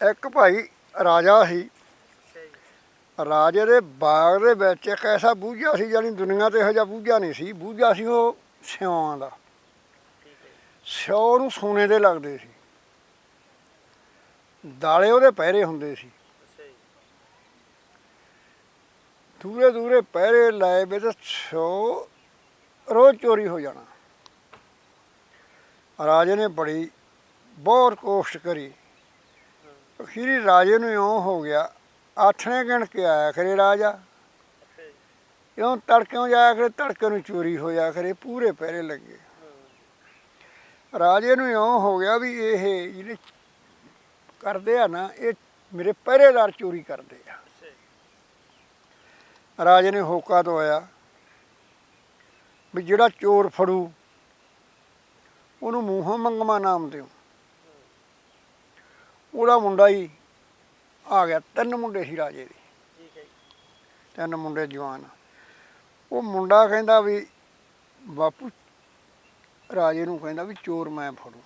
ਇੱਕ ਭਾਈ ਰਾਜਾ ਸੀ। ਰਾਜੇ ਦੇ ਬਾਗ ਦੇ ਵਿੱਚ ਇੱਕ ਐਸਾ ਬੂਝਾ ਸੀ ਜਾਨੀ ਦੁਨੀਆ ਤੇ ਇਹੋ ਜਿਹਾ ਬੂਝਾ ਨਹੀਂ ਸੀ। ਬੂਝਾ ਸੀ ਉਹ ਸਿਉਆਂ ਦਾ। ਸਿਉ ਨੂੰ ਸੋਨੇ ਦੇ ਲੱਗਦੇ ਸੀ। ਦਾਲੇ ਉਹਦੇ ਪਹਿਰੇ ਹੁੰਦੇ ਸੀ। ਦੂਰੇ ਦੂਰੇ ਪਹਿਰੇ ਲਾਏ ਵੇ ਤੇ ਸਿਉ ਰੋਜ਼ ਚੋਰੀ ਹੋ ਜਾਣਾ। ਰਾਜੇ ਨੇ ਬੜੀ ਬਹੁਤ ਕੋਸ਼ਿਸ਼ ਕਰੀ। ਅਖੀਰੀ ਰਾਜੇ ਨੂੰ ਇਉਂ ਹੋ ਗਿਆ ਆਥਣੇ ਗਿਣ ਕੇ ਆਇਆ ਖਰੇ ਰਾਜਾ। ਅੱਛਾ ਜੀ ਇਉਂ ਤੜਕਿਓਂ ਜਾਇਆ ਖਰੇ, ਤੜਕੇ ਨੂੰ ਚੋਰੀ ਹੋਇਆ ਖਰੇ, ਪੂਰੇ ਪਹਿਰੇ ਲੱਗੇ। ਰਾਜੇ ਨੂੰ ਇਉਂ ਹੋ ਗਿਆ ਵੀ ਇਹ ਜਿਹੜੇ ਕਰਦੇ ਆ ਨਾ, ਇਹ ਮੇਰੇ ਪਹਿਰੇਦਾਰ ਚੋਰੀ ਕਰਦੇ ਆ। ਰਾਜੇ ਨੇ ਹੋਕਾ ਦਵਾਇਆ ਵੀ ਜਿਹੜਾ ਚੋਰ ਫੜੂ, ਉਹਨੂੰ ਮੂੰਹੋਂ ਮੰਗਮਾ ਨਾਮ ਦਿਓ ਉਹਦਾ ਮੁੰਡਾ ਹੀ ਆ ਗਿਆ, ਤਿੰਨ ਮੁੰਡੇ ਸੀ ਰਾਜੇ ਦੇ। ਠੀਕ ਹੈ ਤਿੰਨ ਮੁੰਡੇ ਜਵਾਨ। ਉਹ ਮੁੰਡਾ ਕਹਿੰਦਾ ਵੀ, ਬਾਪੂ, ਰਾਜੇ ਨੂੰ ਕਹਿੰਦਾ ਵੀ ਚੋਰ ਮੈਂ ਫੜੂ।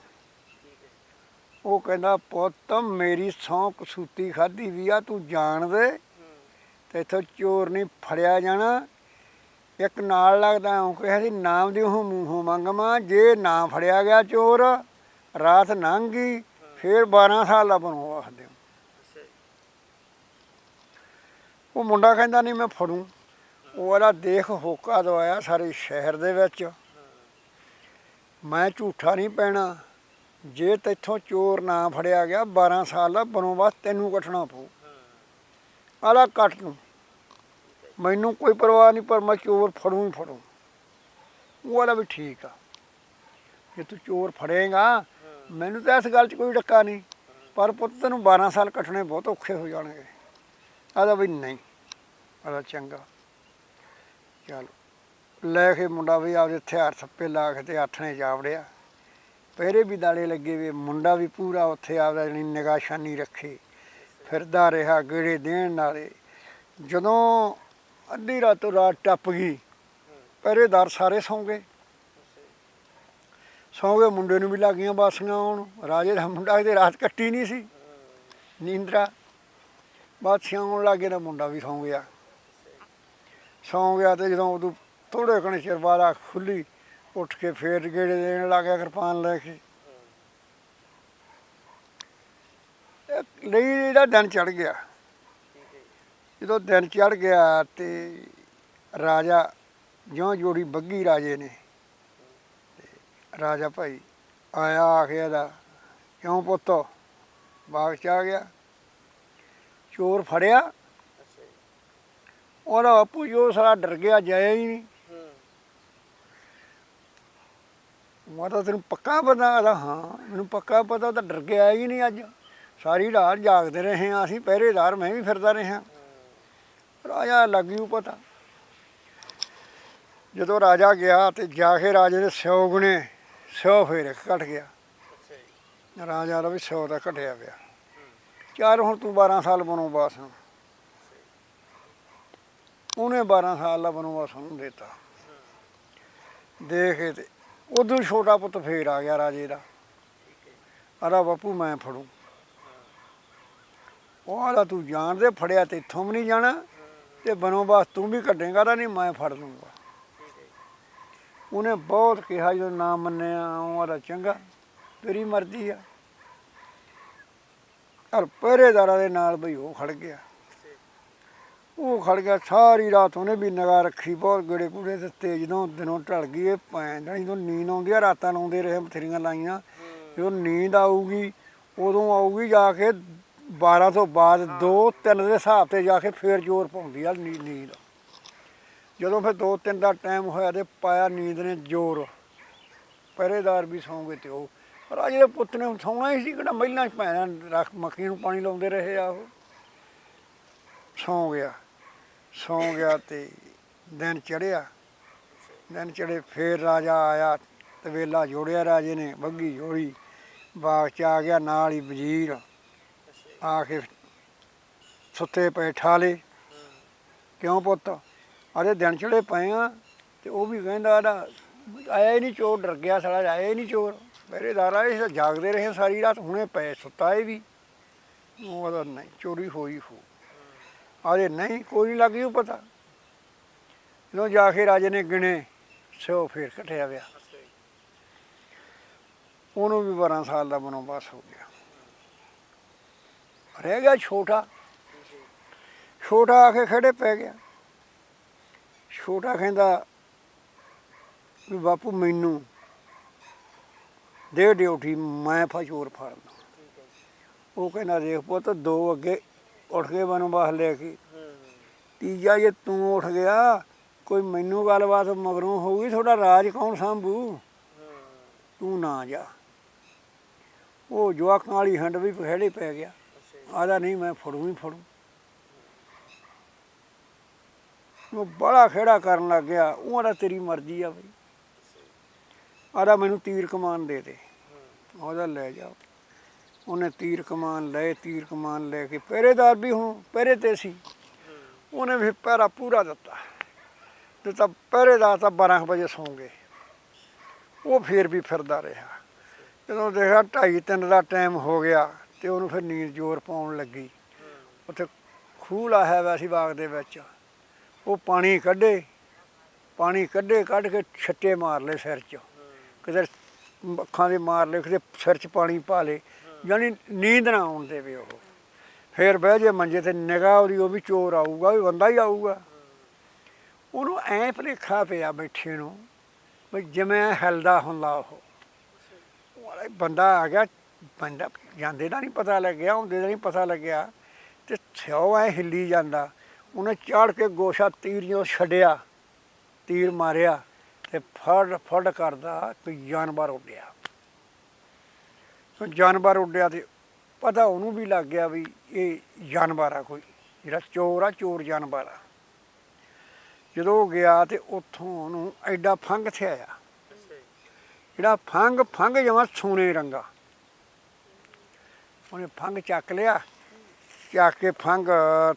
ਉਹ ਕਹਿੰਦਾ, ਪੁੱਤ, ਮੇਰੀ ਸੌ ਕਸੂਤੀ ਖਾਦੀ ਵੀ ਆ, ਤੂੰ ਜਾਣ ਦੇ। ਤੇ ਇੱਥੋਂ ਚੋਰ ਨਹੀਂ ਫੜਿਆ ਜਾਣਾ। ਇੱਕ ਨਾਲ ਲੱਗਦਾ, ਉਹ ਕਿਹਾ ਸੀ ਨਾਮ ਦੀ ਉਹ ਮੂੰਹੋਂ ਮੰਗਮਾ ਜੇ ਨਾ ਫੜਿਆ ਗਿਆ ਚੋਰ, ਰਾਤ ਲੰਘ ਗਈ। ਫੇਰ 12 ਸਾਲ ਦਾ ਬਣੋ ਆਖਦੇ ਉਹ ਮੁੰਡਾ ਕਹਿੰਦਾ ਨਹੀਂ ਮੈਂ ਫੜੂ। ਉਹ ਵਾਲਾ ਦੇਖ ਹੋਕਾ ਦਵਾਇਆ ਸਾਰੇ ਸ਼ਹਿਰ ਦੇ ਵਿੱਚ। ਮੈਂ ਝੂਠਾ ਨਹੀਂ ਪੈਣਾ। ਜੇ ਤੈਥੋਂ ਚੋਰ ਨਾ ਫੜਿਆ ਗਿਆ 12 ਸਾਲ ਦਾ ਬਣੋ ਬਸ ਤੈਨੂੰ ਕੱਟਣਾ ਪਊ। ਆਲਾ ਕੱਟ ਨੂੰ ਮੈਨੂੰ ਕੋਈ ਪਰਵਾਹ ਨਹੀਂ ਪਰ ਮੈਂ ਚੋਰ ਫੜੂ ਹੀ ਫੜੂ। ਉਹ ਵਾਲਾ ਵੀ ਠੀਕ ਆ। ਜੇ ਤੂੰ ਚੋਰ ਫੜੇਗਾ ਮੈਨੂੰ ਤਾਂ ਇਸ ਗੱਲ 'ਚ ਕੋਈ ਡੱਕਾ ਨਹੀਂ, ਪਰ ਪੁੱਤ ਤੈਨੂੰ 12 ਸਾਲ ਕੱਟਣੇ ਬਹੁਤ ਔਖੇ ਹੋ ਜਾਣਗੇ। ਆਦਾ ਵੀ ਨਹੀਂ ਆਦਾ ਚੰਗਾ। ਚਲ, ਲੈ ਕੇ ਮੁੰਡਾ ਵੀ ਆਪਦੇ ਹਥਿਆਰ ਥੱਪੇ ਲਾ ਕੇ ਤੇ ਆਥਣੇ ਜਾਵੜਿਆ ਪਹਿਰੇ ਵੀ ਦਾਲੇ ਲੱਗੇ ਵੇ, ਮੁੰਡਾ ਵੀ ਪੂਰਾ ਉੱਥੇ ਆਪਦਾ ਜਣੀ ਨਿਗਾਸ਼ਾਨੀ ਰੱਖੇ, ਫਿਰਦਾ ਰਿਹਾ ਗੇੜੇ ਦੇਣ ਨਾਲੇ। ਜਦੋਂ ਅੱਧੀ ਰਾਤੋਂ ਰਾਤ ਟੱਪ ਗਈ, ਪਹਿਰੇਦਾਰ ਸਾਰੇ ਸੌਂ ਗਏ। ਸੌਂ ਗਏ ਮੁੰਡੇ ਨੂੰ ਵੀ ਲੱਗੀਆਂ ਬਾਸੀਆਂ ਆਉਣ। ਰਾਜੇ ਦਾ ਮੁੰਡਾ ਇਹਦੇ ਰਾਤ ਕੱਟੀ ਨਹੀਂ ਸੀ। ਨੀਂਦਰਾ। ਬਾਸੀਆਂ ਆਉਣ ਲੱਗੇ ਤਾਂ ਮੁੰਡਾ ਵੀ ਸੌਂ ਗਿਆ। ਸੌਂ ਗਿਆ ਤੇ ਜਦੋਂ ਉਦੋਂ ਥੋੜੇ ਕਣੇ ਚਿਰ ਬਾਅਦ ਅੱਖ ਖੁੱਲੀ ਉੱਠ ਕੇ ਫੇਰ ਗੇੜੇ ਦੇਣ ਲੱਗਾ ਕਿਰਪਾਨ ਲੈ ਕੇ। ਲਈ ਇਹਦਾ ਦਿਨ ਚੜ ਗਿਆ। ਜਦੋਂ ਦਿਨ ਚੜ ਗਿਆ ਤੇ ਰਾਜਾ ਜਿਉਂ ਜੋੜੀ ਬੱਗੀ ਰਾਜੇ ਨੇ ਰਾਜਾ ਭਾਈ ਆਇਆ ਆ ਕੇ ਇਹਦਾ ਕਿਉਂ ਪੁੱਤ? ਬਾਗ ਚ ਆ ਗਿਆ? ਚੋਰ ਫੜਿਆ। ਉਹਦਾ ਬਾਪੂ ਜੋ ਸਾਰਾ ਡਰ ਗਿਆ, ਜਾਇਆ ਹੀ ਨਹੀਂ। ਮੈਂ ਤਾਂ ਤੈਨੂੰ ਪੱਕਾ ਪਤਾ ਆਦਾ ਹਾਂ, ਮੈਨੂੰ ਪੱਕਾ ਪਤਾ ਤਾਂ ਡਰ ਗਿਆ ਹੀ ਨਹੀਂ ਅੱਜ। ਸਾਰੀ ਰਾਤ ਜਾਗਦੇ ਰਹੇ ਹਾਂ ਅਸੀਂ, ਪਹਿਰੇਦਾਰ ਮੈਂ ਵੀ ਫਿਰਦਾ ਰਿਹਾ। ਰਾਜਾ ਲੱਗ ਗਿਓ ਪਤਾ। ਜਦੋਂ ਰਾਜਾ ਗਿਆ ਤੇ ਜਾ ਕੇ ਰਾਜੇ ਦੇ ਸਿਓ ਗੁਣੇ ਸਿਓ ਫੇਰ ਘਟ ਗਿਆ। ਅੱਛਾ ਜੀ। ਰਾਜਾ ਦਾ ਵੀ ਸਿਓ ਦਾ ਘਟਿਆ ਪਿਆ। ਚੱਲ ਹੁਣ ਤੂੰ 12 ਸਾਲ ਬਨੋਵਾਸ ਨੂੰ। ਉਹਨੇ 12 ਸਾਲ ਦਾ ਬਨੋਵਾਸ ਉਹਨੂੰ ਦਿੱਤਾ। ਦੇਖ ਤੇ ਉਦੋਂ ਛੋਟਾ ਪੁੱਤ ਫੇਰ ਆ ਗਿਆ ਰਾਜੇ ਦਾ। ਆਰਾ ਬਾਪੂ ਮੈਂ ਫੜੂ। ਉਹ ਆਲਾ ਤੂੰ ਜਾਣਦੇ ਫੜਿਆ ਤੇ ਇੱਥੋਂ ਵੀ ਨਹੀਂ ਜਾਣਾ। ਤੇ ਬਨੋਵਾਸ ਤੂੰ ਵੀ ਕੱਢੇਗਾ ਤਾਂ ਨਹੀਂ ਮੈਂ ਫੜ ਲੂੰਗਾ। ਉਹਨੇ ਬਹੁਤ ਕਿਹਾ ਜਦੋਂ ਨਾ ਮੰਨਿਆ, ਉਹ ਚੰਗਾ, ਤੇਰੀ ਮਰਜ਼ੀ ਆ। ਹਰ ਪਹਿਰੇਦਾਰਾਂ ਦੇ ਨਾਲ ਬਈ ਉਹ ਖੜ ਗਿਆ। ਉਹ ਖੜ ਗਿਆ, ਸਾਰੀ ਰਾਤ ਉਹਨੇ ਵੀ ਨਿਗਾਹ ਰੱਖੀ, ਬਹੁਤ ਗੇੜੇ ਕੂੜੇ ਦਿੱਤੇ, ਜਦੋਂ ਦਿਨੋਂ ਢਲ ਗਈ ਇਹ ਪੈਂ ਜਾਣੀ, ਜਦੋਂ ਨੀਂਦ ਆਉਂਦੀ ਆ, ਰਾਤਾਂ ਲਾਉਂਦੇ ਰਹੇ ਬਥੇਰੀਆਂ ਲਾਈਆਂ। ਜਦੋਂ ਨੀਂਦ ਆਊਗੀ, ਉਦੋਂ ਆਊਗੀ ਜਾ ਕੇ 12 ਤੋਂ ਬਾਅਦ 2 3 ਦੇ ਹਿਸਾਬ ਤੇ ਜਾ ਕੇ ਫੇਰ ਜ਼ੋਰ ਪਾਉਂਦੀ ਆ ਨੀ- ਨੀਂਦ। ਜਦੋਂ ਫਿਰ 2 3 ਦਾ ਟਾਈਮ ਹੋਇਆ ਤੇ ਪਾਇਆ ਨੀਂਦ ਨੇ ਜ਼ੋਰ। ਪਹਿਰੇਦਾਰ ਵੀ ਸੌਂ ਗਏ ਤੇ ਉਹ। ਰਾਜੇ ਦੇ ਪੁੱਤ ਨੇ ਸੌਣਾ ਹੀ ਸੀ, ਕਿਹੜਾ ਮਹਿਲਾਂ ਚ ਪੈਣਾ ਰੱਖ ਮੱਖੀ ਨੂੰ ਪਾਣੀ ਲਾਉਂਦੇ ਰਹੇ ਆ ਉਹ। ਸੌਂ ਗਿਆ ਸੌਂ ਗਿਆ ਤੇ ਦਿਨ ਚੜਿਆ ਦਿਨ ਚੜੇ ਫੇਰ ਰਾਜਾ ਆਇਆ, ਤੇ ਜੋੜਿਆ ਰਾਜੇ ਨੇ ਬੱਗੀ ਜੋੜੀ, ਬਾਗ ਚ ਆ ਗਿਆ ਨਾਲ ਹੀ ਵਜ਼ੀਰ। ਆ ਕੇ ਸੁੱਤੇ ਪਏ ਠਾਲੇ। ਕਿਉਂ ਪੁੱਤ? ਅਰੇ ਦਿਨ ਚੜੇ ਪਏ ਆ ਤੇ ਉਹ ਵੀ ਕਹਿੰਦਾ ਆਦਾ ਆਇਆ ਹੀ ਨਹੀਂ ਚੋਰ, ਡਰ ਗਿਆ ਸਾਲਾ, ਆਇਆ ਹੀ ਨਹੀਂ ਚੋਰ। ਪਹਿਰੇਦਾਰ ਆਏ ਤਾਂ ਜਾਗਦੇ ਰਹੇ ਸਾਰੀ ਰਾਤ, ਹੁਣੇ ਪਏ ਸੁੱਤਾ ਇਹ ਵੀ। ਉਹ ਆਦਾ ਨਹੀਂ, ਚੋਰੀ ਹੋਈ ਹੋ। ਆਦੇ ਨਹੀਂ, ਕੋਈ ਨਹੀਂ ਲੱਗ ਉਹ ਪਤਾ। ਜਦੋਂ ਜਾ ਕੇ ਰਾਜੇ ਨੇ ਗਿਣੇ, ਸੋ ਫੇਰ ਕਟਿਆ ਵਿਆ ਉਹਨੂੰ ਵੀ 12 ਸਾਲ ਦਾ ਬਨੋਵਾਸ ਹੋ ਗਿਆ। ਰਹਿ ਗਿਆ ਛੋਟਾ। ਛੋਟਾ ਆ ਕੇ ਖੜੇ ਪੈ ਗਿਆ। ਛੋਟਾ ਕਹਿੰਦਾ ਵੀ ਬਾਪੂ ਮੈਨੂੰ ਦੇ ਡਿਊਟੀ ਮੈਂ ਫਚੋਰ ਫੜਨਾ ਠੀਕ ਉਹ ਕਹਿੰਦਾ ਦੇਖ ਪੁੱਤ, ਦੋ ਅੱਗੇ ਉੱਠ ਕੇ ਬਨੋਵਾਸ ਲੈ ਕੇ। ਤੀਜਾ ਜੇ ਤੂੰ ਉੱਠ ਗਿਆ, ਕੋਈ ਮੈਨੂੰ ਗੱਲਬਾਤ ਮਗਰੋਂ ਹੋਊਗੀ, ਤੁਹਾਡਾ ਰਾਜ ਕੌਣ ਸੰਭੂ? ਤੂੰ ਨਾ ਜਾ। ਉਹ ਜਵਾਕਾਂ ਵਾਲੀ ਹੰਡ ਵੀ ਪਖੇੜੇ ਪੈ ਗਿਆ। ਅੱਛਾ ਆਦਾ ਨਹੀਂ, ਮੈਂ ਫੜੂ ਹੀ ਫੜੂ। ਉਹ ਬੜਾ ਖੇੜਾ ਕਰਨ ਲੱਗ ਗਿਆ। ਉਹ ਆਦਾ ਤੇਰੀ ਮਰਜ਼ੀ ਆ ਬਈ। ਆਦਾ ਮੈਨੂੰ ਤੀਰ ਕਮਾਨ ਦੇ ਦੇ। ਉਹਦਾ ਲੈ ਜਾ। ਉਹਨੇ ਤੀਰ ਕਮਾਨ ਲਏ, ਤੀਰ ਕਮਾਨ ਲੈ ਕੇ ਪਹਿਰੇਦਾਰ ਵੀ ਹੁਣ ਪਹਿਰੇ ਤੇ ਸੀ। ਉਹਨੇ ਵੀ ਪਹਿਰਾ ਪੂਰਾ ਦਿੱਤਾ। ਦਿੱਤਾ ਪਹਿਰੇਦਾਰ ਤਾਂ 12 ਵਜੇ ਸੌਂ ਗਏ। ਉਹ ਫੇਰ ਵੀ ਫਿਰਦਾ ਰਿਹਾ। ਜਦੋਂ ਦੇਖਿਆ ਢਾਈ ਤਿੰਨ ਦਾ ਟਾਈਮ ਹੋ ਗਿਆ ਤੇ ਉਹਨੂੰ ਫਿਰ ਨੀਂਦ ਜ਼ੋਰ ਪਾਉਣ ਲੱਗੀ। ਉੱਥੇ ਖੂਹ ਲਾਇਆ ਹੋਇਆ ਸੀ ਬਾਗ ਦੇ ਵਿੱਚ। ਉਹ ਪਾਣੀ ਕੱਢੇ ਪਾਣੀ ਕੱਢੇ, ਕੱਢ ਕੇ ਛੱਟੇ ਮਾਰ ਲਏ ਸਿਰ 'ਚ। ਕਿਤੇ ਅੱਖਾਂ ਦੇ ਮਾਰ ਲਏ, ਕਿਤੇ ਸਿਰ 'ਚ ਪਾਣੀ ਪਾ ਲਏ, ਯਾਨੀ ਨੀਂਦ ਨਾ ਆਉਣ ਦੇਵੇ ਉਹ। ਫੇਰ ਬਹਿ ਜੇ ਮੰਜੇ ਤੇ, ਨਿਗਾਹ ਉਹਦੀ ਉਹ ਵੀ ਚੋਰ ਆਊਗਾ, ਉਹ ਬੰਦਾ ਹੀ ਆਊਗਾ। ਉਹਨੂੰ ਐ ਭਲੇਖਾ ਪਿਆ ਬੈਠੇ ਨੂੰ ਵੀ ਜਿਵੇਂ ਹਿਲਦਾ ਹੁੰਦਾ ਉਹ। ਵਾਲਾ ਬੰਦਾ ਆ ਗਿਆ, ਬੰਦਾ ਜਾਂਦੇ ਦਾ ਨਹੀਂ ਪਤਾ ਲੱਗਿਆ, ਹੁੰਦੇ ਦਾ ਨਹੀਂ ਪਤਾ ਲੱਗਿਆ, ਤੇ ਸਿਓ ਐ ਹਿੱਲੀ ਜਾਂਦਾ। ਉਹਨੇ ਚੜ ਕੇ ਗੋਸ਼ਾ ਤੀਰ ਜੋ ਛੱਡਿਆ, ਤੀਰ ਮਾਰਿਆ ਤੇ ਫੜ ਫੜ ਕਰਦਾ ਕੋਈ ਜਾਨਵਰ ਉੱਡਿਆ। ਉਹ ਜਾਨਵਰ ਉੱਡਿਆ ਤੇ ਪਤਾ ਉਹਨੂੰ ਵੀ ਲੱਗ ਗਿਆ ਵੀ ਇਹ ਜਾਨਵਰ ਆ ਕੋਈ, ਜਿਹੜਾ ਚੋਰ ਆ, ਚੋਰ ਜਾਨਵਰ ਆ। ਜਦੋਂ ਉਹ ਗਿਆ ਤੇ ਉੱਥੋਂ ਉਹਨੂੰ ਐਡਾ ਫੰਗ ਥਿਆਇਆ। ਜਿਹੜਾ ਫੰਗ ਫੰਗ ਜਮਾ ਸੋਨੇ ਰੰਗਾ। ਉਹਨੇ ਫੰਗ ਚੱਕ ਲਿਆ, ਚੱਕ ਕੇ ਫੰਗ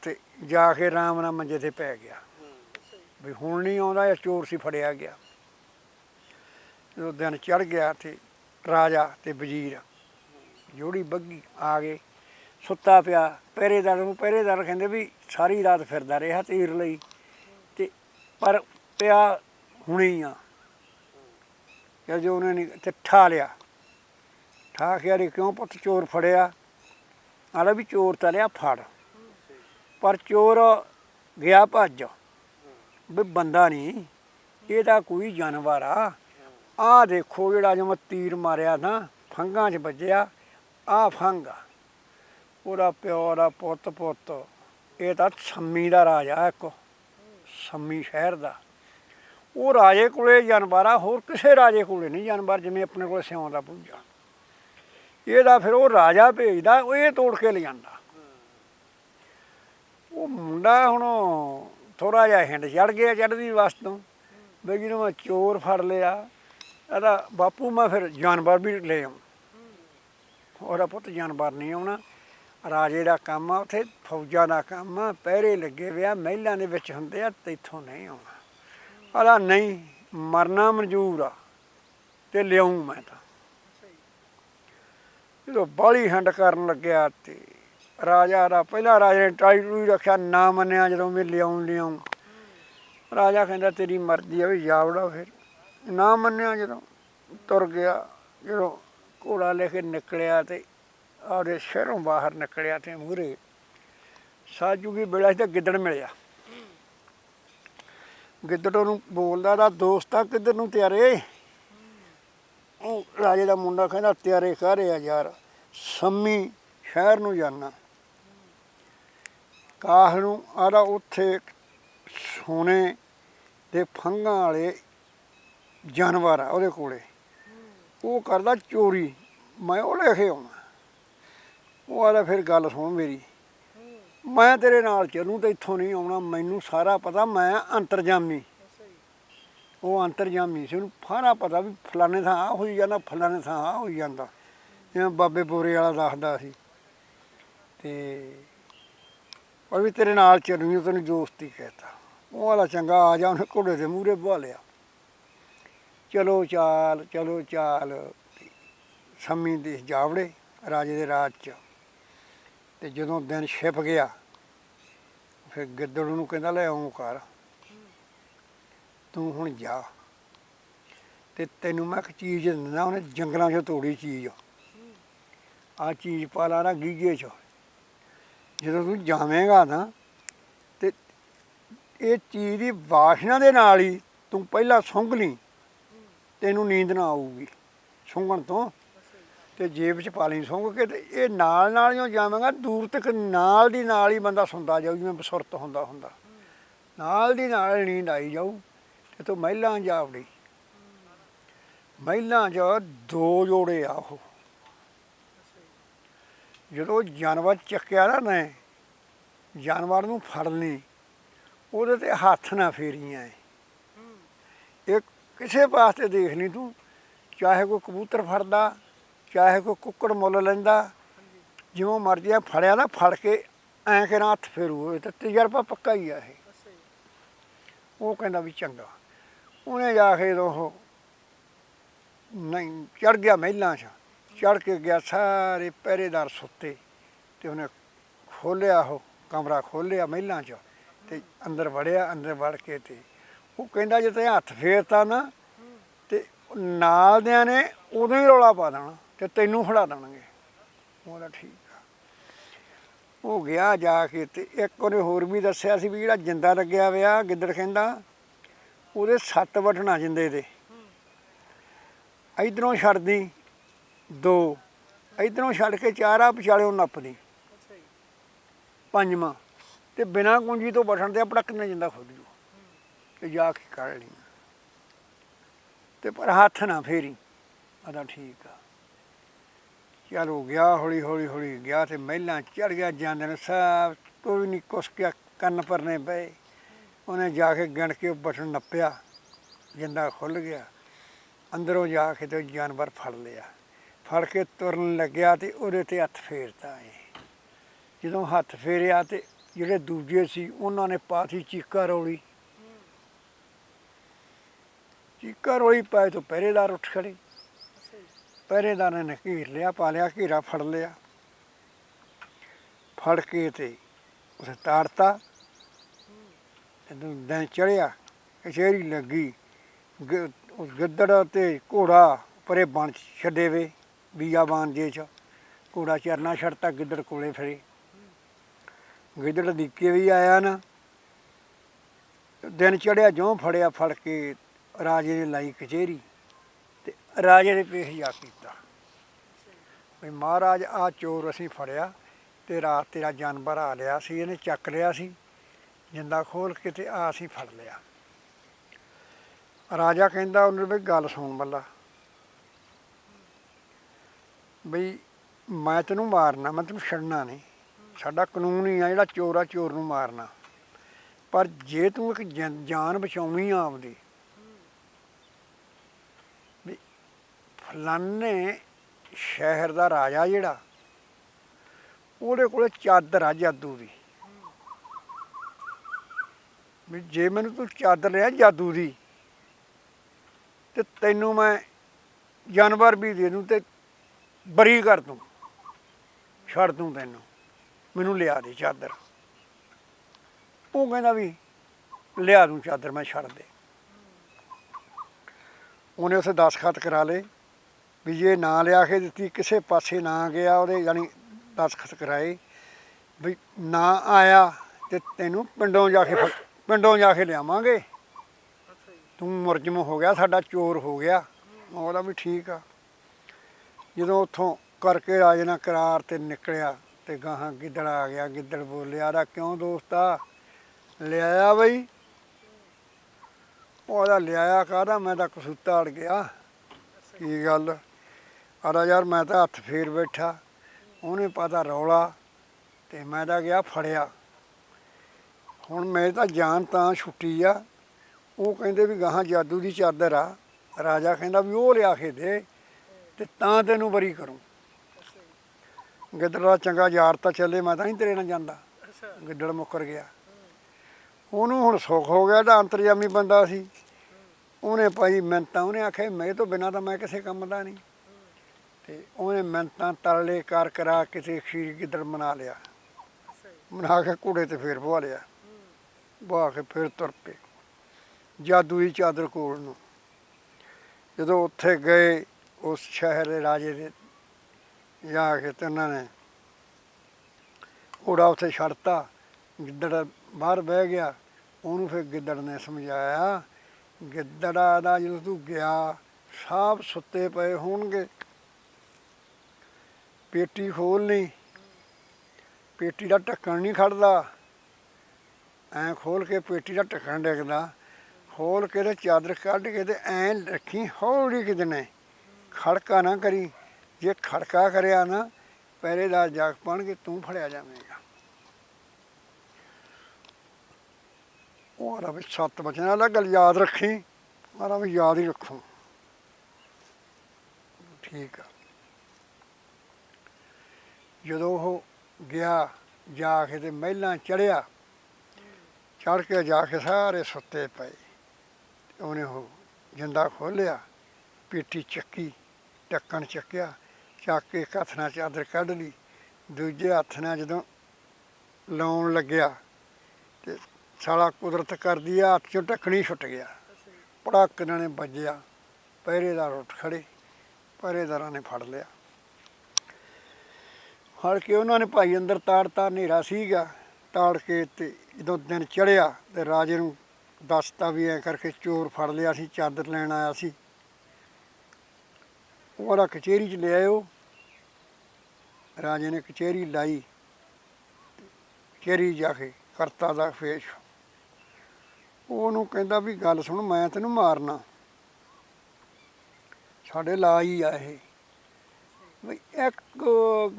ਤੇ ਜਾ ਕੇ ਰਾਮ ਨਾਲ ਮੰਜੇ ਤੇ ਪੈ ਗਿਆ। ਵੀ ਹੁਣ ਨਹੀਂ ਆਉਂਦਾ, ਇਹ ਚੋਰ ਸੀ, ਫੜਿਆ ਗਿਆ। ਜਦੋਂ ਦਿਨ ਚੜ ਗਿਆ ਤੇ ਰਾਜਾ ਤੇ ਵਜ਼ੀਰ ਜੋੜੀ ਬੱਗੀ ਆ ਗਏ, ਸੁੱਤਾ ਪਿਆ। ਪਹਿਰੇਦਾਰ ਨੂੰ ਪਹਿਰੇਦਾਰ ਕਹਿੰਦੇ ਵੀ ਸਾਰੀ ਰਾਤ ਫਿਰਦਾ ਰਿਹਾ ਤੀਰ ਲਈ। ਤੇ ਪਰ ਪਿਆ ਹੁਣੀ ਆ। ਜਦੋਂ ਉਹਨੇ ਨੇ ਤੇ ਠਾ ਲਿਆ। ਠਾ ਕੇ ਅਰੇ ਕਿਉਂ ਪੁੱਤ ਚੋਰ ਫੜਿਆ? ਆਲਾ ਵੀ ਚੋਰ ਤਾਂ ਲਿਆ, ਫੜ। ਪਰ ਚੋਰ ਗਿਆ ਭੱਜ। ਵੀ ਬੰਦਾ ਨਹੀਂ ਇਹ ਤਾਂ ਕੋਈ ਜਾਨਵਰ ਆ। ਆਹ ਦੇਖੋ ਜਿਹੜਾ ਜਿਵੇਂ ਤੀਰ ਮਾਰਿਆ ਨਾ, ਫੰਗਾਂ 'ਚ ਵੱਜਿਆ, ਆਹ ਫੰਗ ਆ। ਉਹਦਾ ਪਿਓ ਦਾ ਪੁੱਤ ਪੁੱਤ, ਇਹ ਤਾਂ ਸੰਮੀ ਦਾ ਰਾਜਾ ਇੱਕ, ਸੰਮੀ ਸ਼ਹਿਰ ਦਾ। ਉਹ ਰਾਜੇ ਕੋਲੇ ਜਾਨਵਰ ਆ, ਹੋਰ ਕਿਸੇ ਰਾਜੇ ਕੋਲੇ ਨਹੀਂ ਜਾਨਵਰ ਜਿਵੇਂ ਆਪਣੇ ਕੋਲ ਸਿਉਂ ਦਾ ਪੂਜਾ। ਇਹਦਾ ਫਿਰ ਉਹ ਰਾਜਾ ਭੇਜਦਾ, ਉਹ ਇਹ ਤੋੜ ਕੇ ਲਿਆਂਦਾ। ਉਹ ਮੁੰਡਾ ਹੁਣ ਥੋੜਾ ਜਿਹਾ ਹਿੰਡ ਚੜ ਗਿਆ ਚੜਦੀ ਵਸਤੋਂ ਬਈ ਜਿਹਨੂੰ ਮੈਂ ਚੋਰ ਫੜ ਲਿਆ, ਇਹਦਾ ਬਾਪੂ ਮੈਂ ਫਿਰ ਜਾਨਵਰ ਵੀ ਲੈ ਆਉਂ। ਉਹਦਾ ਪੁੱਤ ਜਾਨਵਰ ਨਹੀਂ ਆਉਣਾ। ਰਾਜੇ ਦਾ ਕੰਮ ਆ, ਉੱਥੇ ਫੌਜਾਂ ਦਾ ਕੰਮ ਆ, ਪਹਿਰੇ ਲੱਗੇ ਵਿਆ ਮਹਿਲਾਂ ਦੇ ਵਿੱਚ ਹੁੰਦੇ ਆ ਤੈਥੋਂ ਨਹੀਂ ਆਉਣਾ। ਆਦਾ ਨਹੀਂ, ਮਰਨਾ ਮਨਜ਼ੂਰ ਆ, ਤੇ ਲਿਆਉਂ ਮੈਂ ਤਾਂ। ਜਦੋਂ ਬਾਲੀ ਹੰਡ ਕਰਨ ਲੱਗਿਆ ਤੇ ਰਾਜਾ ਦਾ ਪਹਿਲਾ ਰਾਜੇ ਨੇ ਟਾਈ ਟੂਈ ਰੱਖਿਆ, ਨਾ ਮੰਨਿਆ, ਜਦੋਂ ਮੈਂ ਲਿਆਉਣ ਲਿਆਉਂ ਰਾਜਾ ਕਹਿੰਦਾ, ਤੇਰੀ ਮਰਜ਼ੀ ਆ ਵੀ ਜਾਵੜਾ ਫਿਰ। ਨਾ ਮੰਨਿਆ ਜਦੋਂ, ਤੁਰ ਗਿਆ। ਜਦੋਂ ਘੋੜਾ ਲੈ ਕੇ ਨਿਕਲਿਆ ਤੇ ਆਪਦੇ ਸ਼ਹਿਰੋਂ ਬਾਹਰ ਨਿਕਲਿਆ ਤੇ ਮੂਰੇ ਸਾਜੂਗੀ ਬੇੜਾ ਸੀ ਤੇ ਗਿੱਦੜ ਮਿਲਿਆ। ਗਿੱਦੜ ਉਹਨੂੰ ਬੋਲਦਾ ਦਾ ਦੋਸਤ ਆ, ਕਿੱਧਰ ਨੂੰ ਤਿਆਰੇ ਉਹ ਰਾਜੇ ਦਾ ਮੁੰਡਾ ਕਹਿੰਦਾ, ਤਿਆਰੇ ਕਰ ਆ ਯਾਰ? ਸੰਮੀ ਸ਼ਹਿਰ ਨੂੰ ਜਾਣਾ ਕਾਹ ਨੂੰ ਆਦਾ ਉੱਥੇ ਸੋਨੇ ਦੇ ਫੰਗਾਂ ਵਾਲੇ ਜਾਨਵਰ ਆ ਉਹਦੇ ਕੋਲੇ। ਉਹ ਕਰਦਾ ਚੋਰੀ, ਮੈਂ ਉਹ ਲੈ ਕੇ ਆਉਣਾ। ਉਹ ਆਦਾ ਫਿਰ ਗੱਲ ਸੁਣ ਮੇਰੀ। ਮੈਂ ਤੇਰੇ ਨਾਲ ਚੱਲੂ ਤੇ ਇੱਥੋਂ ਨਹੀਂ ਆਉਣਾ, ਮੈਨੂੰ ਸਾਰਾ ਪਤਾ, ਮੈਂ ਅੰਤਰਜਾਮੀ। ਅੱਛਾ ਜੀ ਉਹ ਅੰਤਰਜਾਮੀ ਸੀ, ਉਹਨੂੰ ਸਾਰਾ ਪਤਾ ਵੀ ਫਲਾਣੇ ਥਾਂ ਆ ਹੋਈ ਜਾਂਦਾ, ਫਲਾਣੇ ਥਾਂ ਆ ਹੋਈ ਜਾਂਦਾ। ਜਿਵੇਂ ਬਾਬੇ ਬੋਰੇ ਵਾਲਾ ਦੱਸਦਾ ਸੀ। ਤੇ ਉਹ ਵੀ ਤੇਰੇ ਨਾਲ ਚੱਲਣੀ ਤੈਨੂੰ ਦੋਸਤੀ ਕਹਿਤਾ। ਉਹ ਵਾਲਾ ਚੰਗਾ ਆ ਜਾ, ਉਹਨੇ ਘੋੜੇ ਦੇ ਮੂਹਰੇ ਬੁਆ ਲਿਆ। ਚਲੋ ਚਾਲ ਚਲੋ ਚਾਲ। ਸੰਮੀ ਦੇ ਜਾਵੜੇ, ਰਾਜੇ ਦੇ ਰਾਜ ਚ। ਤੇ ਜਦੋਂ ਦਿਨ ਛਿਪ ਗਿਆ, ਫਿਰ ਗਿੱਦੜ ਨੂੰ ਕਹਿੰਦਾ, ਲੈ ਆਉਂ ਕਰ ਤੂੰ ਹੁਣ ਜਾ। ਤੇ ਤੈਨੂੰ ਮੈਂ ਇੱਕ ਚੀਜ਼ ਦਿੰਦਾ, ਉਹਨੇ ਜੰਗਲਾਂ 'ਚੋਂ ਤੋੜੀ ਚੀਜ਼। ਆ ਚੀਜ਼ ਪਾ ਲਾ ਨਾ, ਗੀਗੇ 'ਚ। ਜਦੋਂ ਤੂੰ ਜਾਵੇਂਗਾ ਨਾ, ਤੇ ਇਹ ਚੀਜ਼ ਦੀ ਵਾਸ਼ਨਾ ਦੇ ਨਾਲ ਹੀ ਤੂੰ ਪਹਿਲਾਂ ਸੁੰਘ ਲਈ, ਤੈਨੂੰ ਨੀਂਦ ਨਾ ਆਊਗੀ ਸੁੰਘਣ ਤੋਂ। ਤੇ ਜੇਬ 'ਚ ਪਾ ਲਈ ਸੁੰਘ ਕੇ ਤੇ ਇਹ ਨਾਲ ਨਾਲ ਜੋ ਜਾਵਾਂਗਾ, ਦੂਰ ਤੱਕ ਨਾਲ ਦੀ ਨਾਲ ਹੀ ਬੰਦਾ ਸੁੰਦਾ ਜਾਊ, ਜਿਵੇਂ ਬਸੁਰਤ ਹੁੰਦਾ ਹੁੰਦਾ। ਨਾਲ ਦੀ ਨਾਲ ਨੀਂਦ ਆਈ ਜਾਊ, ਤੇ ਤੂੰ ਮਹਿਲਾਂ ਜਾ ਮਹਿਲਾਂ 'ਚ ਦੋ ਜੋੜੇ ਆ ਉਹ। ਜਦੋਂ ਜਾਨਵਰ ਚੱਕਿਆ ਨਾ ਨੇ ਜਾਨਵਰ ਨੂੰ ਫੜ ਲਈ ਉਹਦੇ ਤੇ ਹੱਥ ਨਾ ਫੇਰੀਆਂ ਇਹ ਕਿਸੇ ਪਾਸੇ ਦੇਖ ਲਈ ਤੂੰ ਚਾਹੇ ਕੋਈ ਕਬੂਤਰ ਫੜਦਾ ਚਾਹੇ ਕੋਈ ਕੁੱਕੜ ਮੁੱਲ ਲੈਂਦਾ ਜਿਵੇਂ ਮਰਜ਼ੀ ਆ ਫੜਿਆ ਨਾ ਫੜ ਕੇ ਐਂ ਕਿ ਹੱਥ ਫੇਰੂ ਇਹ ਤਾਂ ਤਜਰਬਾ ਪੱਕਾ ਹੀ ਆ ਇਹ। ਉਹ ਕਹਿੰਦਾ ਵੀ ਚੰਗਾ। ਉਹਨੇ ਜਾ ਕੇ ਉਹ ਨਹੀਂ ਚੜ ਗਿਆ ਮਹਿਲਾਂ 'ਚ। ਚੜ ਕੇ ਗਿਆ ਸਾਰੇ ਪਹਿਰੇਦਾਰ ਸੁੱਤੇ ਤੇ ਉਹਨੇ ਖੋਲਿਆ ਉਹ ਕਮਰਾ ਖੋਲਿਆ ਮਹਿਲਾਂ 'ਚ ਤੇ ਅੰਦਰ ਵੜਿਆ, ਅੰਦਰ ਵੜ ਕੇ ਤੇ ਉਹ ਕਹਿੰਦਾ ਜੇ ਤੇ ਹੱਥ ਫੇਰਤਾ ਨਾ ਤੇ ਨਾਲ ਦਿਆਂ ਨੇ ਉਦੋਂ ਹੀ ਰੌਲਾ ਪਾ ਦੇਣਾ ਤੇ ਤੈਨੂੰ ਫੜਾ ਦੇਣਗੇ। ਉਹਦਾ ਠੀਕ ਆ। ਉਹ ਗਿਆ ਜਾ ਕੇ ਤੇ ਇੱਕ ਉਹਨੇ ਹੋਰ ਵੀ ਦੱਸਿਆ ਸੀ ਵੀ ਜਿਹੜਾ ਜਿੰਦਾ ਲੱਗਿਆ ਵਿਆ ਗਿੱਦੜ ਕਹਿੰਦਾ, ਉਹਦੇ ਸੱਤ ਵਟਣਾ ਜਿੰਦੇ ਦੇ। ਇਧਰੋਂ ਛੱਡਦੀ ਦੋ। ਇਧਰੋਂ ਛੱਡ ਕੇ ਚਾਰ ਚਾਰਾ ਵਿਚਾਲਿਓ ਨੱਪਦੀ। ਅੱਛਾ ਜੀ ਪੰਜਵਾਂ। ਤੇ ਬਿਨਾਂ ਕੁੰਜੀ ਤੋਂ ਬਟਣ ਦੇ ਪੜਕ ਨਾ ਜਾਂਦਾ ਖੁੱਲ ਜੂ ਤੇ ਜਾ ਕੇ ਕੱਢ ਲਈ। ਤੇ ਪਰ ਹੱਥ ਨਾ ਫੇਰੀ। ਆਦਾ ਠੀਕ ਆ। ਚਲੋ ਗਿਆ, ਹੌਲੀ ਹੌਲੀ ਹੌਲੀ ਗਿਆ ਤੇ ਮਹਿਲਾਂ ਚੜ ਗਿਆ, ਜਾਂਦੇ ਨੇ ਸਭ ਕੋਈ ਨਹੀਂ ਕੁਛ ਕਿਆ ਕੰਨ ਪਰਨੇ ਪਏ। ਉਹਨੇ ਜਾ ਕੇ ਗਿਣ ਕੇ ਉਹ ਬਟਨ ਨੱਪਿਆ। ਜਿੰਦਾ ਖੁੱਲ ਗਿਆ। ਅੰਦਰੋਂ ਜਾ ਕੇ ਤੇ ਉਹ ਜਾਨਵਰ ਫੜ ਲਿਆ। ਫੜ ਕੇ ਤੁਰਨ ਲੱਗਿਆ ਤੇ ਉਹਦੇ ਤੇ ਹੱਥ ਫੇਰਤਾ ਏ ਜਦੋਂ ਹੱਥ ਫੇਰਿਆ ਤੇ ਜਿਹੜੇ ਦੂਜੇ ਸੀ, ਉਹਨਾਂ ਨੇ ਪਾਥੀ ਚੀਕਾ ਰੋਲੀ। ਚੀਕਾ ਰੋਲੀ ਪਾਏ ਤੋਂ ਪਹਿਰੇਦਾਰ ਉੱਠ ਖੜੇ। ਅੱਛਾ ਪਹਿਰੇਦਾਰ ਨੇ ਘੇਰ ਲਿਆ, ਪਾ ਲਿਆ, ਘੇਰਾ ਫੜ ਲਿਆ। ਫੜ ਕੇ ਤੇ ਉਸੇ ਤਾੜਤਾ। ਜਦੋਂ ਦਿਨ ਚੜਿਆ, ਕਚਹਿਰੀ ਲੱਗੀ ਗਿੱਦੜ ਤੇ ਘੋੜਾ ਪਰੇ ਬਣ ਛੱਡੇ ਵੇ। ਬੀਆਬਾਨ ਜੇ ਚ, ਘੋੜਾ ਚਰਨਾ ਛੱਡਤਾ ਗਿੱਦੜ ਕੋਲੇ ਫਿਰੇ। ਗਿੱਦੜ ਦਿੱਕੇ ਵੀ ਆਇਆ ਨਾ, ਦਿਨ ਚੜਿਆ ਜਿਉਂ ਫੜਿਆ ਫੜ ਕੇ ਰਾਜੇ ਨੇ ਲਾਈ ਕਚੇਰੀ ਤੇ ਰਾਜੇ ਨੇ ਪੇਸ਼ ਜਾ ਕੀਤਾ। ਵੀ ਮਹਾਰਾਜ ਆ ਚੋਰ ਅਸੀਂ ਫੜਿਆ ਤੇ ਰਾਤ ਤੇਰਾ ਜਾਨਵਰ ਆ ਲਿਆ ਸੀ, ਇਹਨੇ ਚੱਕ ਲਿਆ ਸੀ, ਜਿੰਦਾ ਖੋਲ ਕੇ ਤੇ ਆ ਅਸੀਂ ਫੜ ਲਿਆ। ਰਾਜਾ ਕਹਿੰਦਾ ਉਹਨੂੰ ਵੀ ਗੱਲ ਸੁਣ ਮੱਲਾ ਬਈ ਮੈਂ ਤੈਨੂੰ ਮਾਰਨਾ, ਮੈਂ ਤੈਨੂੰ ਛੱਡਣਾ ਨਹੀਂ। ਸਾਡਾ ਕਾਨੂੰਨ ਹੀ ਆ ਜਿਹੜਾ ਚੋਰ ਆ ਚੋਰ ਨੂੰ ਮਾਰਨਾ। ਪਰ ਜੇ ਤੂੰ ਇੱਕ ਜਨ- ਜਾਨ ਬਚਾਉਣੀ ਆ ਆਪਦੀ ਵੀ ਫਲਾਨੇ ਸ਼ਹਿਰ ਦਾ ਰਾਜਾ ਜਿਹੜਾ, ਉਹਦੇ ਕੋਲੇ ਚਾਦਰ ਆ ਜਾਦੂ ਦੀ। ਵੀ ਜੇ ਮੈਨੂੰ ਤੂੰ ਚਾਦਰ ਲਿਆ ਜਾਦੂ ਦੀ, ਤੇ ਤੈਨੂੰ ਮੈਂ ਜਾਨਵਰ ਵੀ ਦੇ ਦੂੰ ਤੇ ਬਰੀ ਕਰ ਤੂੰ। ਛੱਡ ਦੂੰ ਤੈਨੂੰ। ਮੈਨੂੰ ਲਿਆ ਦੇ ਚਾਦਰ। ਉਹ ਕਹਿੰਦਾ ਵੀ, ਲਿਆ ਦੂੰ ਚਾਦਰ, ਮੈਂ ਛੱਡ ਦੇ। ਉਹਨੇ ਉਸੇ ਦਸਖਤ ਕਰਾ ਲਏ ਵੀ ਜੇ ਨਾ ਲਿਆ ਕੇ ਦਿੱਤੀ, ਕਿਸੇ ਪਾਸੇ ਨਾ ਗਿਆ, ਉਹਦੇ ਯਾਨੀ ਦਸਖਤ ਕਰਾਏ ਵੀ ਨਾ ਆਇਆ ਤੇ ਤੈਨੂੰ ਪਿੰਡੋਂ ਜਾ ਕੇ ਫੜ- ਪਿੰਡੋਂ ਜਾ ਕੇ ਲਿਆਵਾਂਗੇ। ਤੂੰ ਮੁਰਜਮ ਹੋ ਗਿਆ, ਸਾਡਾ ਚੋਰ ਹੋ ਗਿਆ। ਉਹਦਾ ਵੀ ਠੀਕ ਆ। ਜਦੋਂ ਉੱਥੋਂ ਕਰਕੇ ਰਾਜੇ ਨਾਲ ਕਰਾਰ ਤੇ ਨਿਕਲਿਆ ਤੇ ਗਾਹਾਂ ਗਿੱਦੜ ਆ ਗਿਆ, ਗਿੱਦੜ ਬੋਲਿਆ ਦਾ ਕਿਉਂ ਦੋਸਤਾ ਲਿਆਇਆ ਬਈ? ਉਹਦਾ ਲਿਆਇਆ ਕਾਹਦਾ? ਮੈਂ ਤਾਂ ਕਸੂਤਾ ਅੜ ਗਿਆ। ਕੀ ਗੱਲ? ਆਦਾ ਯਾਰ ਮੈਂ ਤਾਂ ਹੱਥ ਫੇਰ ਬੈਠਾ, ਉਹਨੇ ਪਤਾ ਰੌਲਾ ਤੇ ਮੈਂ ਤਾਂ ਗਿਆ ਫੜਿਆ। ਹੁਣ ਮੈਂ ਤਾਂ ਜਾਨ ਤਾਂ ਛੁੱਟੀ ਆ। ਉਹ ਕਹਿੰਦੇ ਵੀ ਗਾਹਾਂ ਜਾਦੂ ਦੀ ਚਾਦਰ ਆ। ਰਾਜਾ ਕਹਿੰਦਾ ਵੀ ਉਹ ਲਿਆ ਕੇ ਦੇ। ਤੇ ਤਾਂ ਤੈਨੂੰ ਬਰੀ ਕਰੂੰ। ਗਿੱਦੜ ਚੰਗਾ ਯਾਰ ਤਾਂ ਚੱਲੇ ਮੈਂ ਤਾਂ ਨਹੀਂ ਤੇਰੇ ਨਾਲ ਜਾਂਦਾ। ਗਿੱਦੜ ਮੁੱਕਰ ਗਿਆ। ਉਹਨੂੰ ਹੁਣ ਸੁੱਖ ਹੋ ਗਿਆ ਦਾ ਅੰਤਰਜਾਮੀ ਬੰਦਾ ਸੀ। ਉਹਨੇ ਭਾਈ ਮਿੰਤਾਂ ਉਹਨੇ ਆਖਿਆ ਮੇਰੇ ਤੋਂ ਬਿਨਾਂ ਤਾਂ ਮੈਂ ਕਿਸੇ ਕੰਮ ਦਾ ਨਹੀਂ। ਤੇ ਉਹਨੇ ਮਿੰਤਾਂ ਤਰਲੇ ਕਰ ਕਰਾ ਕਿਸੇ ਖੀਰ ਗਿੱਦੜ ਬਣਾ ਲਿਆ। ਬਣਾ ਕੇ ਘੋੜੇ ਤੇ ਫੇਰ ਬਵਾ ਲਿਆ। ਬਹਾ ਕੇ ਫਿਰ ਤੁਰ ਪਏ। ਜਾਦੂ ਦੀ ਚਾਦਰ ਕੋਲ ਨੂੰ। ਜਦੋਂ ਉੱਥੇ ਗਏ ਉਸ ਸ਼ਹਿਰ ਦੇ ਰਾਜੇ ਦੇ ਜਾ ਕੇ ਤੇ ਉਹਨਾਂ ਨੇ ਘੋੜਾ ਉੱਥੇ ਛੱਡਤਾ, ਗਿੱਦੜ ਬਾਹਰ ਬਹਿ ਗਿਆ, ਉਹਨੂੰ ਫਿਰ ਗਿੱਦੜ ਨੇ ਸਮਝਾਇਆ, ਗਿੱਦੜਾ ਦਾ ਜਦੋਂ ਤੂੰ ਗਿਆ, ਸਾਫ਼ ਸੁੱਤੇ ਪਏ ਹੋਣਗੇ। ਪੇਟੀ ਖੋਲ ਲਈ, ਪੇਟੀ ਦਾ ਢੱਕਣ ਨਹੀਂ ਖੜਦਾ। ਐ ਖੋਲ ਕੇ ਪੇਟੀ ਦਾ ਢੱਕਣ ਡਿੱਗਦਾ, ਖੋਲ ਕੇ ਤੇ ਚਾਦਰ ਕੱਢ ਕੇ ਤੇ ਐ ਰੱਖੀ ਹੌਲੀ ਕਿਤੇ ਨੇ। ਖੜਕਾ ਨਾ ਕਰੀ। ਜੇ ਖੜਕਾ ਕਰਿਆ ਨਾ ਪਹਿਰੇਦਾਰ ਜਾਗ ਪਾਣਗੇ ਤੂੰ ਫੜਿਆ ਜਾਵੇਂਗਾ। ਉਹ ਆਲਾ ਵੀ ਸੱਤ ਬਚਨ ਵਾਲਾ ਗੱਲ ਯਾਦ ਰੱਖੀ ਮਾਰਾ ਵੀ ਯਾਦ ਹੀ ਰੱਖੂ। ਠੀਕ ਆ। ਜਦੋਂ ਉਹ ਗਿਆ, ਜਾ ਕੇ ਤੇ ਮਹਿਲਾਂ ਚੜਿਆ ਚੜ ਕੇ ਜਾ ਕੇ ਸਾਰੇ ਸੁੱਤੇ ਪਏ। ਤੇ ਉਹਨੇ ਉਹ ਜਿੰਦਾ ਖੋਲਿਆ ਪੇਟੀ ਚੱਕੀ। ਢੱਕਣ ਚੱਕਿਆ, ਚੱਕ ਕੇ ਇੱਕ ਹੱਥ ਨਾਲ ਚਾਦਰ ਕੱਢ ਲਈ, ਦੂਜੇ ਹੱਥ ਨਾਲ ਜਦੋਂ ਲਾਉਣ ਲੱਗਿਆ ਤੇ ਸਾਲਾ ਕੁਦਰਤ ਕਰਦੀ ਆ, ਹੱਥ ਚੋਂ ਢੱਕਣੀ ਛੁੱਟ ਗਿਆ। ਅੱਛਾ ਜੀ ਪੜਾਕ ਨੇ ਵੱਜਿਆ, ਪਹਿਰੇਦਾਰ ਉੱਠ ਖੜੇ, ਪਹਿਰੇਦਾਰਾਂ ਨੇ ਫੜ ਲਿਆ। ਫੜ ਕੇ ਉਹਨਾਂ ਨੇ ਭਾਈ ਅੰਦਰ ਤਾੜਤਾ, ਹਨੇਰਾ ਸੀਗਾ, ਤਾੜ ਕੇ ਤੇ ਜਦੋਂ ਦਿਨ ਚੜਿਆ ਤੇ ਰਾਜੇ ਨੂੰ ਦੱਸਤਾ ਵੀ ਐ ਕਰਕੇ ਚੋਰ ਫੜ ਲਿਆ ਸੀ, ਚਾਦਰ ਲੈਣ ਆਇਆ ਸੀ। ਉਹਦਾ ਕਚਹਿਰੀ 'ਚ ਲੈ ਆਇਓ। ਰਾਜੇ ਨੇ ਕਚਹਿਰੀ ਲਾਈ ਕਚਹਿਰੀ ਜਾ ਕੇ ਕਰਤਾ ਦਾ ਫੇਸ਼ ਉਹਨੂੰ ਕਹਿੰਦਾ ਵੀ ਗੱਲ ਸੁਣ, ਮੈਂ ਤੈਨੂੰ ਮਾਰਨਾ। ਸਾਡੇ ਲਾ ਹੀ ਆ ਇਹ। ਵੀ ਇੱਕ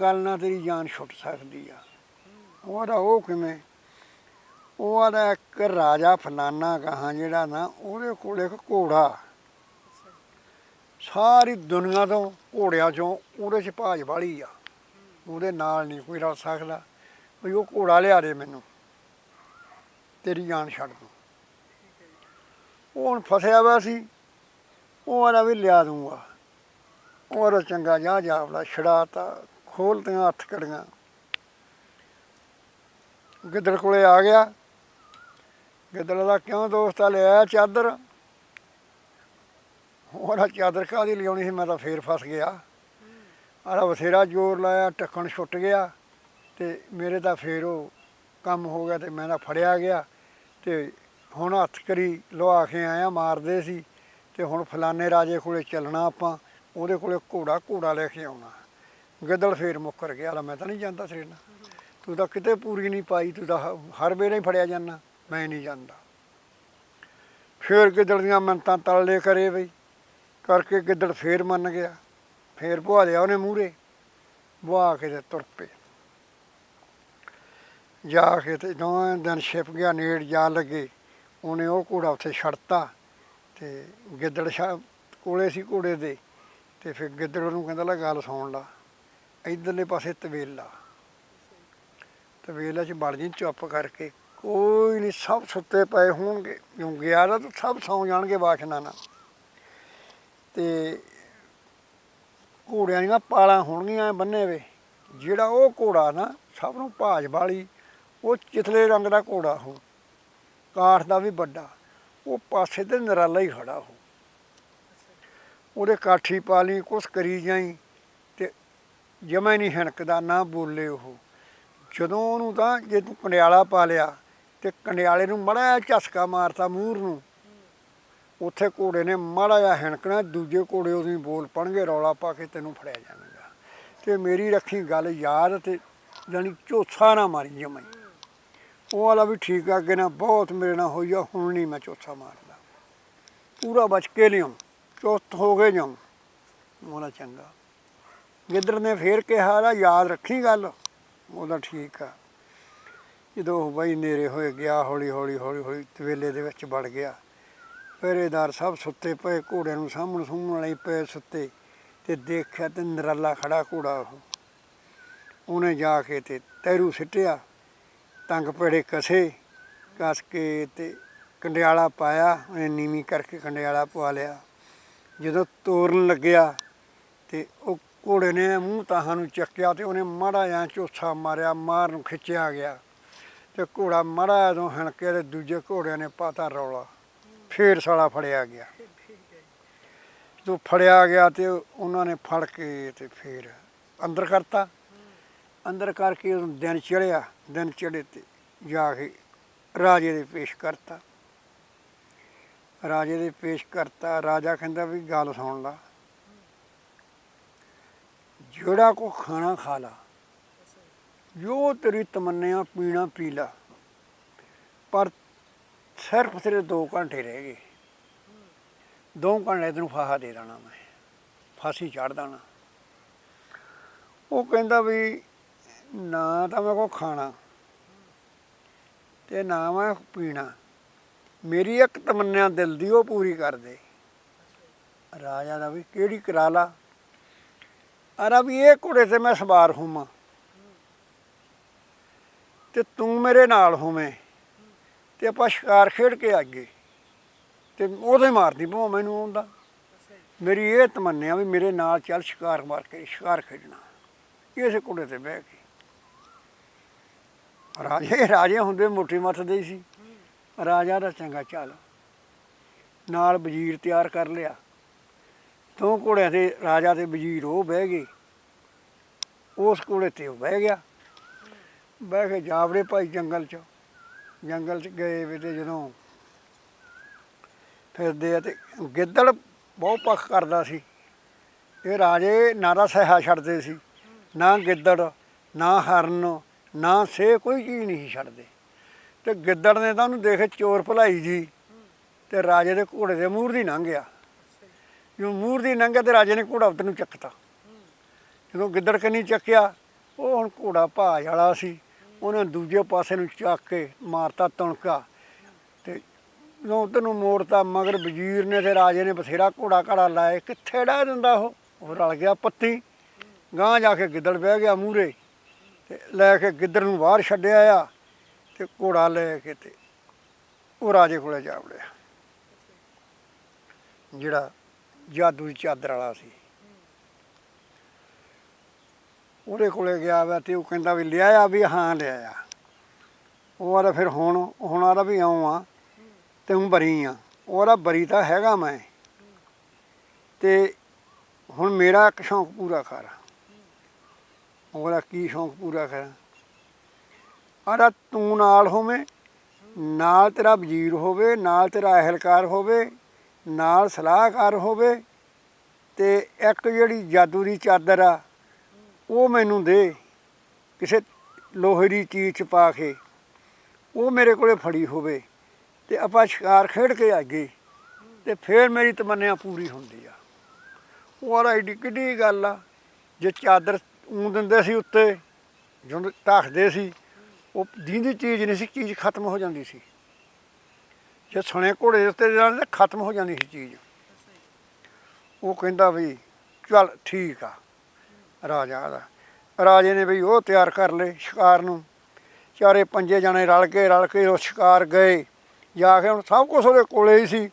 ਗੱਲ ਨਾਲ ਤੇਰੀ ਜਾਨ ਛੁੱਟ ਸਕਦੀ ਆ। ਉਹਦਾ ਉਹ ਕਿਵੇਂ? ਉਹਦਾ ਇੱਕ ਰਾਜਾ ਫਲਾਨਾ ਕਹਾਂ ਜਿਹੜਾ ਨਾ, ਉਹਦੇ ਕੋਲ ਇੱਕ ਘੋੜਾ। ਸਾਰੀ ਦੁਨੀਆ ਤੋਂ ਘੋੜਿਆਂ ਚੋਂ ਉਹਦੇ ਚ ਭਾਜ ਵਾਲੀ ਆ। ਉਹਦੇ ਨਾਲ ਨਹੀਂ ਕੋਈ ਰਲ ਸਕਦਾ। ਵੀ ਉਹ ਘੋੜਾ ਲਿਆ ਦੇ ਮੈਨੂੰ। ਤੇਰੀ ਜਾਨ ਛੱਡ ਦੂੰ। ਉਹ ਹੁਣ ਫਸਿਆ ਹੋਇਆ ਸੀ। ਉਹ ਆਲਾ ਵੀ ਲਿਆ ਦੂੰਗਾ ਉਹ ਚੰਗਾ, ਜਾ ਜਾਵਲਾ ਛੜਾਤਾ ਖੋਲਤੀਆਂ ਹੱਥ ਕੜੀਆਂ। ਗਿੱਦੜ ਕੋਲੇ ਆ ਗਿਆ। ਗਿੱਦੜ ਦਾ ਕਿਉਂ ਦੋਸਤਾ ਲਿਆ ਚਾਦਰ। ਉਹਦਾ ਚਾਦਰ ਕਾਹਦੀ ਲਿਆਉਣੀ ਸੀ? ਮੈਂ ਤਾਂ ਫੇਰ ਫਸ ਗਿਆ। ਆਲਾ ਬਥੇਰਾ ਜ਼ੋਰ ਲਾਇਆ ਟੱਕਣ ਛੁੱਟ ਗਿਆ ਤੇ ਮੇਰੇ ਤਾਂ ਫੇਰ ਉਹ ਕੰਮ ਹੋ ਗਿਆ ਤੇ ਮੈਂ ਤਾਂ ਫੜਿਆ ਗਿਆ ਤੇ ਹੁਣ ਹੱਥ ਕਰੀ ਲਵਾ ਕੇ ਆਇਆ, ਮਾਰਦੇ ਸੀ ਤੇ ਹੁਣ ਫਲਾਣੇ ਰਾਜੇ ਕੋਲੇ ਚੱਲਣਾ ਆਪਾਂ, ਉਹਦੇ ਕੋਲੇ ਘੋੜਾ ਘੋੜਾ ਲੈ ਕੇ ਆਉਣਾ। ਗਿੱਦੜ ਫੇਰ ਮੁੱਕਰ ਗਿਆ ਲਾ ਮੈਂ ਤਾਂ ਨਹੀਂ ਜਾਂਦਾ ਤੇਰੇ ਨਾਲ। ਤੂੰ ਤਾਂ ਕਿਤੇ ਪੂਰੀ ਨਹੀਂ ਪਾਈ, ਤੂੰ ਤਾਂ ਹ- ਹਰ ਵੇਲੇ ਹੀ ਫੜਿਆ ਜਾਂਦਾ, ਮੈਂ ਨਹੀਂ ਜਾਂਦਾ। ਫੇਰ ਗਿੱਦੜ ਦੀਆਂ ਮਿੰਤਾਂ ਤਲਲੇ ਕਰੇ ਬਈ। ਕਰਕੇ ਗਿੱਦੜ ਫੇਰ ਮੰਨ ਗਿਆ। ਫੇਰ ਭੁਆ ਲਿਆ ਉਹਨੇ ਮੂਹਰੇ, ਭੁਆ ਕੇ ਤੇ ਤੁਰ ਪਏ। ਜਾ ਕੇ ਤੇ ਦੋਵੇਂ ਦਿਨ ਛਿਪ ਗਿਆ, ਨੇੜ ਜਾ ਲੱਗੇ। ਉਹਨੇ ਉਹ ਘੋੜਾ ਉੱਥੇ ਛੱਡਤਾ ਤੇ ਗਿੱਦੜ ਸ਼ਾ ਕੋਲੇ ਸੀ ਘੋੜੇ ਦੇ ਤੇ ਫਿਰ ਗਿੱਦੜ ਨੂੰ ਕਹਿੰਦਾ, ਲੈ ਗੱਲ ਸੁਣ ਲਾ, ਇਧਰਲੇ ਪਾਸੇ ਤਵੇਲਾ। ਤਵੇਲਾ 'ਚ ਵੜ ਜੀ ਚੁੱਪ ਕਰਕੇ, ਕੋਈ ਨਹੀਂ ਸਭ ਸੁੱਤੇ ਪਏ ਹੋਣਗੇ, ਕਿਉਂ ਗਿਆ ਤਾਂ ਸਭ ਸੌਂ ਜਾਣਗੇ ਬਾਸ਼ਨਾ ਨਾਲ। ਤੇ ਘੋੜਿਆਂ ਦੀਆਂ ਪਾਲਾਂ ਹੋਣਗੀਆਂ ਬੰਨੇ ਵੇ। ਜਿਹੜਾ ਉਹ ਘੋੜਾ ਨਾ, ਸਭ ਨੂੰ ਭਾਜ ਵਾਲੀ, ਉਹ ਚਿਤਲੇ ਰੰਗ ਦਾ ਘੋੜਾ ਹੋ। ਕਾਠ ਦਾ ਵੀ ਵੱਡਾ। ਉਹ ਪਾਸੇ ਤੇ ਨਰਾਲਾ ਹੀ ਖੜਾ ਹੋ। ਉਹਦੇ ਕਾਠੀ ਪਾ ਲਈ, ਕੁਛ ਕਰੀ ਜਾਈ ਤੇ ਜਮਾ ਨਹੀਂ ਹਣਕਦਾ, ਨਾ ਬੋਲੇ ਉਹ। ਜਦੋਂ ਉਹਨੂੰ ਤਾਂ ਜੇ ਤੂੰ ਕੰਡਿਆਲਾ ਪਾ ਲਿਆ ਤੇ ਕੰਡਿਆਲੇ ਨੂੰ ਮੜਾ ਝਸਕਾ ਮਾਰਤਾ ਮੂਰ ਨੂੰ ਉੱਥੇ ਘੋੜੇ ਨੇ ਮਾੜਾ ਜਿਹਾ ਹਣਕਣਾ, ਦੂਜੇ ਘੋੜੇ ਉਹਦੀ ਬੋਲ ਪਣਗੇ ਰੌਲਾ ਪਾ ਕੇ ਤੈਨੂੰ ਫੜਿਆ ਜਾਵੇਗਾ। ਤੇ ਮੇਰੀ ਰੱਖੀ ਗੱਲ ਯਾਦ ਤੇ ਜਾਣੀ ਝੋਸਾ ਨਾ ਮਾਰੀ ਜਮਾਈ ਉਹ ਵਾਲਾ ਵੀ ਠੀਕ ਆ, ਅੱਗੇ ਨਾ ਬਹੁਤ ਮੇਰੇ ਨਾਲ ਹੋਈ ਆ, ਹੁਣ ਨਹੀਂ ਮੈਂ ਝੋਸਾ ਮਾਰਦਾ। ਪੂਰਾ ਬਚ ਕੇ ਲਿਆਉਂ ਚੁਸਤ ਹੋ ਕੇ ਜਾਉਂ। ਉਹਦਾ ਚੰਗਾ। ਗਿੱਦੜ ਨੇ ਫੇਰ ਕਿਹਾ ਦਾ ਯਾਦ ਰੱਖੀ ਗੱਲ। ਉਹਦਾ ਠੀਕ ਆ। ਜਦੋਂ ਉਹ ਬਈ ਨੇਰੇ ਹੋਏ, ਗਿਆ ਹੌਲੀ ਹੌਲੀ ਹੌਲੀ ਹੌਲੀ ਤਵੇਲੇ ਦੇ ਵਿੱਚ ਵੜ ਗਿਆ। ਪਹਿਰੇਦਾਰ ਸਭ ਸੁੱਤੇ ਪਏ, ਘੋੜਿਆਂ ਨੂੰ ਸਾਹਮਣ ਸੁਣਨ ਲਈ ਪਏ ਸੁੱਤੇ ਤੇ ਦੇਖਿਆ ਤੇ ਨਰਾਲਾ ਖੜਾ ਘੋੜਾ ਉਹ। ਉਹਨੇ ਜਾ ਕੇ ਤੇ ਤੈਰੂ ਸਿੱਟਿਆ, ਤੰਗ ਪੜੇ ਕਸੇ, ਕਸ ਕੇ ਤੇ ਕੰਡਿਆਲਾ ਪਾਇਆ, ਉਹਨੇ ਨੀਵੀਂ ਕਰਕੇ ਕੰਡਿਆਲਾ ਪਵਾ ਲਿਆ। ਜਦੋਂ ਤੋਰਨ ਲੱਗਿਆ ਤੇ ਉਹ ਘੋੜੇ ਨੇ ਮੂੰਹ ਤਾਹਾਂ ਨੂੰ ਚੱਕਿਆ ਤੇ ਉਹਨੇ ਮਾੜਾ ਜਿਹਾ ਝੋਸਾ ਮਾਰਿਆ, ਮਾਰ ਨੂੰ ਖਿੱਚਿਆ ਗਿਆ ਤੇ ਘੋੜਾ ਮਾੜਾ ਜਦੋਂ ਹਣਕੇ ਤੇ ਦੂਜੇ ਘੋੜਿਆਂ ਨੇ ਪਾਤਾ ਰੌਲਾ। ਫੇਰ ਸਾਲਾ ਫੜਿਆ ਗਿਆ। ਠੀਕ ਜਦੋਂ ਫੜਿਆ ਗਿਆ ਤੇ ਉਹਨਾਂ ਨੇ ਫੜ ਕੇ ਤੇ ਫੇਰ ਅੰਦਰ ਕਰਤਾ। ਅੰਦਰ ਕਰਕੇ ਉਹਨੂੰ ਦਿਨ ਚੜਿਆ ਦਿਨ ਚੜੇ ਤੇ ਜਾ ਕੇ ਰਾਜੇ ਦੇ ਪੇਸ਼ ਕਰਤਾ। ਰਾਜੇ ਦੇ ਪੇਸ਼ ਕਰਤਾ। ਰਾਜਾ ਕਹਿੰਦਾ ਵੀ ਗੱਲ ਸੁਣ ਲਾ। ਜਿਹੜਾ ਕੋ ਖਾਣਾ ਖਾ ਲਾ, ਜੋ ਤੇਰੀ ਤਮੰਨਿਆ ਪੀਣਾ ਪੀ ਲਾ, ਪਰ ਸਿਰਫ ਤੇਰੇ 2 ਘੰਟੇ ਰਹਿ ਗਏ। 2 ਘੰਟੇ ਤੈਨੂੰ ਫਾਹਾ ਦੇ ਦੇਣਾ ਮੈਂ। ਫਾਸੀ ਚੜ ਦੇਣਾ ਉਹ ਕਹਿੰਦਾ ਵੀ ਨਾ ਤਾਂ ਮੈਂ ਕੋ ਖਾਣਾ ਤੇ ਨਾ ਮੈਂ ਪੀਣਾ। ਮੇਰੀ ਇੱਕ ਤਮੰਨਾ ਦਿਲ ਦੀ ਉਹ ਪੂਰੀ ਕਰ ਦੇ। ਰਾਜਾ ਦਾ ਵੀ ਕਿਹੜੀ ਕਰਾ ਲਾ ਅਰਾ ਵੀ ਇਹ ਘੋੜੇ ਤੇ ਮੈਂ ਸਵਾਰ ਹੋਵਾਂ। ਤੇ ਤੂੰ ਮੇਰੇ ਨਾਲ ਹੋਵੇਂ। ਤੇ ਆਪਾਂ ਸ਼ਿਕਾਰ ਖੇਡ ਕੇ ਆਗੇ ਤੇ ਉਹਦੇ ਮਾਰਦੀ ਭਾਵੇਂ ਮੈਨੂੰ ਆਉਂਦਾ ਮੇਰੀ ਇਹ ਤਮੰਨਿਆ ਵੀ ਮੇਰੇ ਨਾਲ ਚੱਲ ਸ਼ਿਕਾਰ ਮਾਰ ਕੇ, ਸ਼ਿਕਾਰ ਖੇਡਣਾ। ਇਸੇ ਘੋੜੇ ਤੇ ਬਹਿ ਕੇ। ਰਾਜੇ ਰਾਜੇ ਹੁੰਦੇ ਮੋਟੀ ਮੱਥਦੇ ਹੀ ਸੀ। ਰਾਜਾ ਦਾ ਚੰਗਾ ਚੱਲ। ਨਾਲ ਵਜ਼ੀਰ ਤਿਆਰ ਕਰ ਲਿਆ। ਦੋ ਘੋੜਿਆਂ ਤੇ ਰਾਜਾ ਤੇ ਵਜ਼ੀਰ ਉਹ ਬਹਿ ਗਏ। ਉਸ ਘੋੜੇ ਤੇ ਉਹ ਬਹਿ ਗਿਆ। ਬਹਿ ਕੇ ਜਾਵੜੇ ਭਾਈ ਜੰਗਲ 'ਚ। ਜੰਗਲ 'ਚ ਗਏ ਵੀ ਤੇ ਜਦੋਂ ਫਿਰਦੇ ਆ ਤੇ ਗਿੱਦੜ ਬਹੁਤ ਪੱਖ ਕਰਦਾ ਸੀ। ਇਹ ਰਾਜੇ ਨਾ ਤਾਂ ਸਹਾ ਛੱਡਦੇ ਸੀ, ਨਾ ਗਿੱਦੜ, ਨਾ ਹਰਨ, ਨਾ ਸੇ ਕੋਈ ਚੀਜ਼ ਨਹੀਂ ਸੀ ਛੱਡਦੇ। ਤੇ ਗਿੱਦੜ ਨੇ ਤਾਂ ਉਹਨੂੰ ਦੇਖੇ ਚੋਰ ਭਲਾਈ ਜੀ ਤੇ ਰਾਜੇ ਦੇ ਘੋੜੇ ਦੇ ਮੂਹਰ ਦੀ ਲੰਘ ਗਿਆ ਜਦੋਂ ਮੂਹਰ ਦੀ ਲੰਘਿਆ ਤੇ ਰਾਜੇ ਨੇ ਘੋੜਾ ਉੱਧਰ ਨੂੰ ਚੱਕਤਾ। ਜਦੋਂ ਗਿੱਦੜ ਕੰਨੀ ਚੱਕਿਆ, ਉਹ ਹੁਣ ਘੋੜਾ ਭਾਜ ਵਾਲਾ ਸੀ। ਉਹਨੇ ਦੂਜੇ ਪਾਸੇ ਨੂੰ ਚੱਕ ਕੇ ਮਾਰਤਾ ਤਣਕਾ ਤੇ ਜਦੋਂ ਉੱਧਰ ਨੂੰ ਮੋੜਤਾ, ਮਗਰ ਵਜ਼ੀਰ ਨੇ ਤੇ ਰਾਜੇ ਨੇ ਬਥੇਰਾ ਘੋੜਾ ਘੜਾ ਲਾਏ ਕਿੱਥੇ ਡਹਿ ਦਿੰਦਾ ਉਹ ਉਹ ਰਲ ਗਿਆ ਪੱਤੀ। ਗਾਂ ਜਾ ਕੇ ਗਿੱਦੜ ਬਹਿ ਗਿਆ ਮੂਹਰੇ ਤੇ ਲੈ ਕੇ ਗਿੱਦੜ ਨੂੰ ਬਾਹਰ ਛੱਡਿਆ ਆ ਤੇ ਘੋੜਾ ਲੈ ਕੇ ਤੇ ਉਹ ਰਾਜੇ ਕੋਲੇ ਜਾ ਵੜਿਆ। ਜਿਹੜਾ ਜਾਦੂ ਦੀ ਚਾਦਰ ਵਾਲਾ ਸੀ। ਉਹਦੇ ਕੋਲੇ ਗਿਆ ਵਾ ਤੇ ਉਹ ਕਹਿੰਦਾ ਵੀ ਲਿਆਇਆ ਵੀ ਹਾਂ ਲਿਆਇਆ। ਉਹ ਆਦਾ ਫਿਰ ਹੁਣ ਹੁਣ ਆਦਾ ਵੀ ਆਉਂ ਆ ਤੇ ਹੂੰ ਬਰੀ ਆ। ਉਹਦਾ ਬਰੀ ਤਾਂ ਹੈਗਾ ਮੈਂ। ਤੇ ਹੁਣ ਮੇਰਾ ਇੱਕ ਸ਼ੌਂਕ ਪੂਰਾ ਕਰ। ਉਹਦਾ ਕੀ ਸ਼ੌਂਕ ਪੂਰਾ ਕਰਾਂ? ਆਦਾ ਤੂੰ ਨਾਲ ਹੋਵੇਂ, ਨਾਲ ਤੇਰਾ ਵਜ਼ੀਰ ਹੋਵੇ, ਨਾਲ ਤੇਰਾ ਅਹਿਲਕਾਰ ਹੋਵੇ, ਨਾਲ ਸਲਾਹਕਾਰ ਹੋਵੇ ਤੇ ਇੱਕ ਜਿਹੜੀ ਜਾਦੂ ਦੀ ਚਾਦਰ ਆ ਉਹ ਮੈਨੂੰ ਦੇ, ਕਿਸੇ ਲੋਹੇ ਦੀ ਚੀਜ਼ ਚ ਪਾ ਕੇ। ਉਹ ਮੇਰੇ ਕੋਲੇ ਫੜੀ ਹੋਵੇ ਤੇ ਆਪਾਂ ਸ਼ਿਕਾਰ ਖੇਡ ਕੇ ਆਗੇ ਤੇ ਫਿਰ ਮੇਰੀ ਤਮੰਨਿਆ ਪੂਰੀ ਹੁੰਦੀ ਆ। ਉਹ ਆ ਏਡੀ ਕਿੱਡੀ ਗੱਲ ਆ, ਜੇ ਚਾਦਰ ਊਂ ਦਿੰਦੇ ਸੀ ਉੱਤੇ, ਜਦੋਂ ਧੱਕਦੇ ਸੀ, ਉਹ ਦੀਂਦੀ ਚੀਜ਼ ਨਹੀਂ ਸੀ, ਚੀਜ਼ ਖਤਮ ਹੋ ਜਾਂਦੀ ਸੀ। ਜੇ ਸੁਣੇ ਘੋੜੇ ਦੇ ਉੱਤੇ ਜਾਣ ਤੇ ਖਤਮ ਹੋ ਜਾਂਦੀ ਸੀ ਚੀਜ਼। ਉਹ ਕਹਿੰਦਾ ਵੀ ਚੱਲ ਠੀਕ ਆ। ਰਾਜਾ ਦਾ। ਰਾਜੇ ਨੇ ਵੀ ਉਹ ਤਿਆਰ ਕਰ ਲਏ ਸ਼ਿਕਾਰ ਨੂੰ। ਚਾਰੇ ਪੰਜੇ ਜਣੇ ਰਲ ਕੇ ਰਲ ਕੇ ਉਹ ਸ਼ਿਕਾਰ ਗਏ। ਜਾ ਕੇ ਹੁਣ ਸਭ ਕੁਝ ਉਹਦੇ ਕੋਲੇ ਹੀ ਸੀ।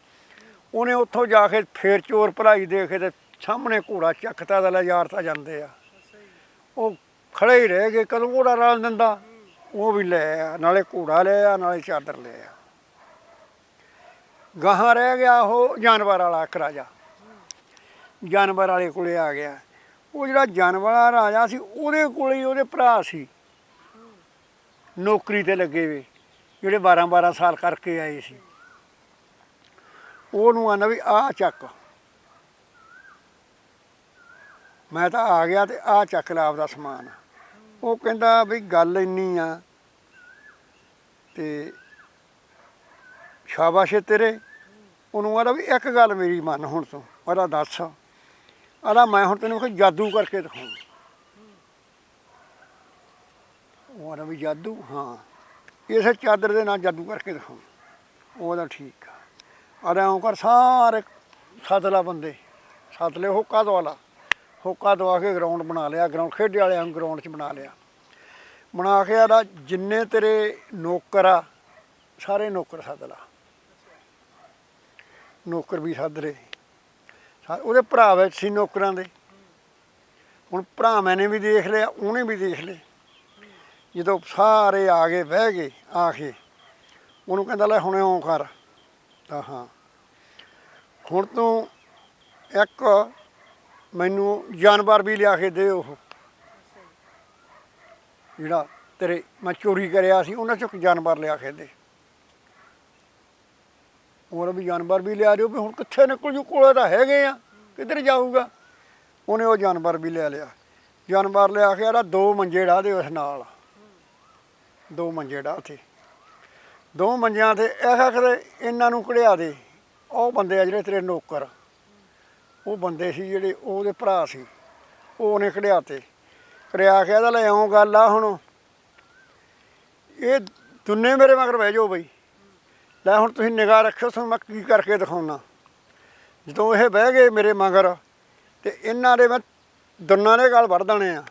ਉਹਨੇ ਉੱਥੋਂ ਜਾ ਕੇ ਫੇਰ ਚੋਰ ਭਲਾਈ ਦੇ ਕੇ ਤੇ ਸਾਹਮਣੇ ਘੋੜਾ ਚੱਕਤਾ ਦਾ ਲੈ ਤਾਂ ਜਾਂਦੇ ਆ। ਉਹ ਖੜੇ ਹੀ ਰਹਿ ਗਏ। ਕਦੋਂ ਘੋੜਾ ਰਲ ਦਿੰਦਾ? ਉਹ ਵੀ ਲੈ ਆ, ਨਾਲੇ ਘੋੜਾ ਲੈ ਆ, ਨਾਲੇ ਚਾਦਰ ਲੈ ਆ। ਗਾਹਾਂ ਰਹਿ ਗਿਆ ਉਹ ਜਾਨਵਰ ਵਾਲਾ ਇੱਕ ਰਾਜਾ। ਜਾਨਵਰ ਵਾਲੇ ਕੋਲੇ ਆ ਗਿਆ। ਉਹ ਜਿਹੜਾ ਜਾਨਵਰ ਵਾਲਾ ਰਾਜਾ ਸੀ, ਉਹਦੇ ਕੋਲ ਹੀ ਉਹਦੇ ਭਰਾ ਸੀ। ਨੌਕਰੀ ਤੇ ਲੱਗੇ ਵੇ, ਜਿਹੜੇ 12 12 ਸਾਲ ਕਰਕੇ ਆਏ ਸੀ। ਉਹਨੂੰ ਆਂਦਾ ਵੀ ਆਹ ਚੱਕ। ਮੈਂ ਤਾਂ ਆ ਗਿਆ ਤੇ ਆਹ ਚੱਕ ਲਾ ਆਪਦਾ ਸਮਾਨ। ਉਹ ਕਹਿੰਦਾ ਵੀ ਗੱਲ ਇੰਨੀ ਆ ਤੇ ਸ਼ਾਬਾਸ਼ ਤੇਰੇ। ਉਹਨੂੰ ਆਦਾ ਵੀ ਇੱਕ ਗੱਲ ਮੇਰੀ ਮੰਨ ਹੁਣ ਤੋਂ, ਉਹਦਾ ਦੱਸ। ਆਦਾ ਮੈਂ ਹੁਣ ਤੈਨੂੰ ਕੋਈ ਜਾਦੂ ਕਰਕੇ ਦਿਖਾਉਂ ਉਹ ਆਦਾ ਵੀ ਜਾਦੂ? ਹਾਂ। ਇਸੇ ਚਾਦਰ ਦੇ ਨਾਲ ਜਾਦੂ ਕਰਕੇ ਦਿਖਾਉਂ ਉਹਦਾ ਠੀਕ ਆ। ਆਦਾ ਉਹ ਕਰ ਸਾਰੇ ਸੱਦ ਲਾ ਬੰਦੇ। ਸੱਦ ਲੈ ਹੋਕਾ ਦਵਾਲਾ। ਹੋਕਾ ਦਵਾ ਕੇ ਗਰਾਊਂਡ ਬਣਾ ਲਿਆ। ਗਰਾਊਂਡ ਖੇਡੇ ਵਾਲਿਆਂ ਨੂੰ ਗਰਾਊਂਡ 'ਚ ਬਣਾ ਲਿਆ। ਬਣਾ ਕੇ ਆਦਾ ਜਿੰਨੇ ਤੇਰੇ ਨੌਕਰ ਆ, ਸਾਰੇ ਨੌਕਰ ਸੱਦ ਲਾ ਨੌਕਰ ਵੀ ਸੱਦ ਲਏ ਉਹਦੇ ਭਰਾ ਵਿੱਚ ਸੀ ਨੌਕਰਾਂ ਦੇ। ਹੁਣ ਭਰਾਵਾਂ ਨੇ ਵੀ ਦੇਖ ਲਿਆ, ਉਹਨੇ ਵੀ ਦੇਖ ਲਏ ਜਦੋਂ ਸਾਰੇ ਆ ਗਏ, ਬਹਿ ਗਏ, ਆ ਕੇ, ਉਹਨੂੰ ਕਹਿੰਦਾ, ਲੈ ਹੁਣ ਇਉਂ ਕਰ ਤਾਂ ਹਾਂ। ਹੁਣ ਤੂੰ ਇੱਕ ਮੈਨੂੰ ਜਾਨਵਰ ਵੀ ਲਿਆ ਕੇ ਦੇ ਉਹ। ਜਿਹੜਾ ਤੇਰੇ ਮੈਂ ਚੋਰੀ ਕਰਿਆ ਸੀ, ਉਹਨਾਂ ਚੋਂ ਇੱਕ ਜਾਨਵਰ ਲਿਆ ਕੇ ਦੇ। ਹੋਰ ਵੀ ਜਾਨਵਰ ਵੀ ਲਿਆ ਦਿਓ ਵੀ ਹੁਣ ਕਿੱਥੇ ਨਿਕਲ, ਜੂ ਕੋਲੇ ਤਾਂ ਹੈਗੇ ਆ, ਕਿੱਧਰ ਜਾਊਗਾ? ਉਹਨੇ ਉਹ ਜਾਨਵਰ ਵੀ ਲੈ ਲਿਆ। ਜਾਨਵਰ ਲਿਆ ਕੇ ਆੜਾ ਦੋ ਮੰਜੇ ਢਾ ਦੇ ਉਸ ਨਾਲ। ਦੋ ਮੰਜੇ ਢਾ ਤੇ ਦੋ ਮੰਜਿਆਂ ਤੇ ਇਹ ਆਖਦੇ ਇਹਨਾਂ ਨੂੰ ਕਢਿਆ ਦੇ। ਉਹ ਬੰਦੇ ਆ ਜਿਹੜੇ ਤੇਰੇ ਨੌਕਰ। ਉਹ ਬੰਦੇ ਸੀ ਜਿਹੜੇ ਉਹਦੇ ਭਰਾ ਸੀ। ਉਹ ਉਹਨੇ ਕਢਿਆ ਤੇ। ਕਰਿਆ ਕੇ ਇਹਦਾ ਲੈ ਆਉਂ ਗੱਲ ਆ ਹੁਣ। ਇਹ ਦੁੰਨੇ ਮੇਰੇ ਮਗਰ ਬਹਿ ਜਾਓ ਬਈ। ਲੈ ਹੁਣ ਤੁਸੀਂ ਨਿਗਾਹ ਰੱਖਿਓ, ਤੁਹਾਨੂੰ ਮੈਂ ਕੀ ਕਰਕੇ ਦਿਖਾਉਣਾ। ਜਦੋਂ ਇਹ ਬਹਿ ਗਏ ਮੇਰੇ ਮਗਰ, ਤੇ ਇਹਨਾਂ ਦੇ ਮੈਂ ਦੋਨਾਂ ਦੇ ਗਲ ਵੜ ਦੇਣੇ ਆ।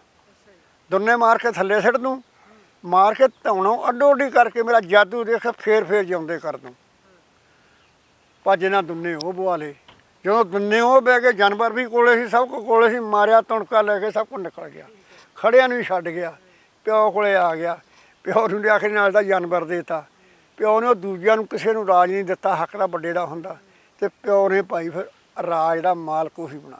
ਦੋਨੇ ਮਾਰ ਕੇ ਥੱਲੇ ਸਿੱਟ ਦੂੰ, ਮਾਰ ਕੇ ਧੌਣੋਂ ਅੱਡੋ ਅੱਡੀ ਕਰਕੇ ਮੇਰਾ ਜਾਦੂ ਦੇਖ ਫੇਰ ਫੇਰ ਜਿਉਂਦੇ ਕਰ ਦੂੰ। ਭੱਜ ਨਾ ਦੁੰਨੇ ਉਹ ਬੁਆ ਜਦੋਂ ਦੁੰਨੇ ਉਹ ਬਹਿ ਗਏ, ਜਾਨਵਰ ਵੀ ਕੋਲੇ ਸੀ, ਸਭ ਕੋ ਕੋਲੇ ਸੀ, ਮਾਰਿਆ, ਤਣਕਾ ਲੈ ਕੇ ਸਭ ਕੁਝ ਨਿਕਲ ਗਿਆ। ਖੜਿਆਂ ਨੂੰ ਹੀ ਛੱਡ ਗਿਆ, ਪਿਓ ਕੋਲੇ ਆ ਗਿਆ। ਪਿਓ ਨੂੰ ਲਿਆ ਕੇ ਨਾਲ ਦਾ ਜਾਨਵਰ ਦੇਤਾ। ਪਿਓ ਨੇ ਉਹ ਦੂਜਿਆਂ ਨੂੰ ਕਿਸੇ ਨੂੰ ਰਾਜ ਨਹੀਂ ਦਿੱਤਾ, ਹੱਕ ਦਾ ਵੱਡੇ ਦਾ ਹੁੰਦਾ ਤੇ ਪਿਓ ਨੇ ਭਾਈ ਫਿਰ ਰਾਜ ਦਾ ਮਾਲਕ ਉਹੀ ਬਣਾ